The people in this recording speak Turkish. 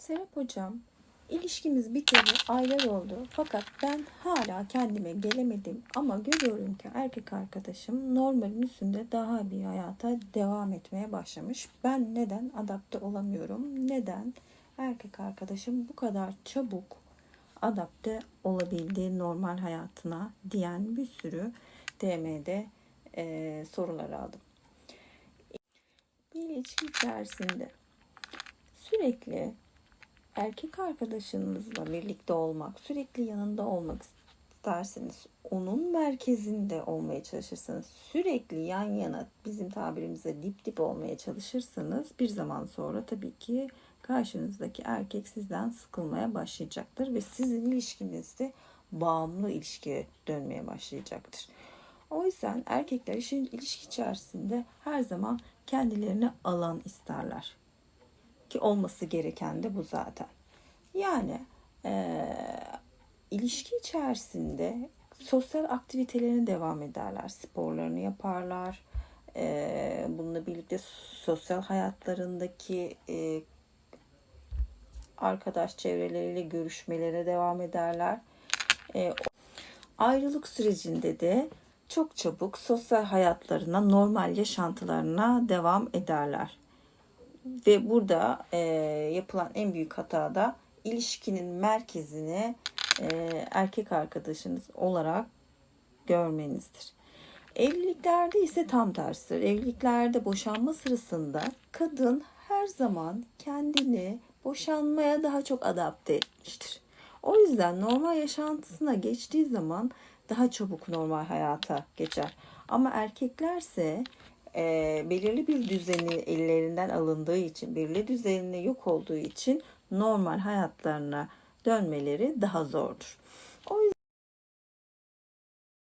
Serap hocam, ilişkimiz biteli aylar oldu. Fakat ben hala kendime gelemedim. Ama görüyorum ki erkek arkadaşım normalin üstünde daha bir hayata devam etmeye başlamış. Ben neden adapte olamıyorum? Neden erkek arkadaşım bu kadar çabuk adapte olabildi normal hayatına diyen bir sürü DM'de eee, sorular aldım. Bir ilişki içerisinde sürekli erkek arkadaşınızla birlikte olmak, sürekli yanında olmak isterseniz, onun merkezinde olmaya çalışırsanız, sürekli yan yana bizim tabirimizde dip dip olmaya çalışırsanız bir zaman sonra tabii ki karşınızdaki erkek sizden sıkılmaya başlayacaktır ve sizin ilişkinizde bağımlı ilişkiye dönmeye başlayacaktır. O yüzden erkekler işin ilişki içerisinde her zaman kendilerine alan isterler ki olması gereken de bu zaten. Yani eee, ilişki içerisinde sosyal aktivitelerine devam ederler. Sporlarını yaparlar. Eee, bununla birlikte sosyal hayatlarındaki eee, arkadaş çevreleriyle görüşmelere devam ederler. Eee, ayrılık sürecinde de çok çabuk sosyal hayatlarına, normal yaşantılarına devam ederler. Ve burada e, yapılan en büyük hata da ilişkinin merkezini e, erkek arkadaşınız olarak görmenizdir. Evliliklerde ise tam tersidir. Evliliklerde boşanma sırasında kadın her zaman kendini boşanmaya daha çok adapte etmiştir. O yüzden normal yaşantısına geçtiği zaman daha çabuk normal hayata geçer. Ama erkeklerse e, belirli bir düzeni ellerinden alındığı için, belirli düzeni yok olduğu için normal hayatlarına dönmeleri daha zordur. O yüzden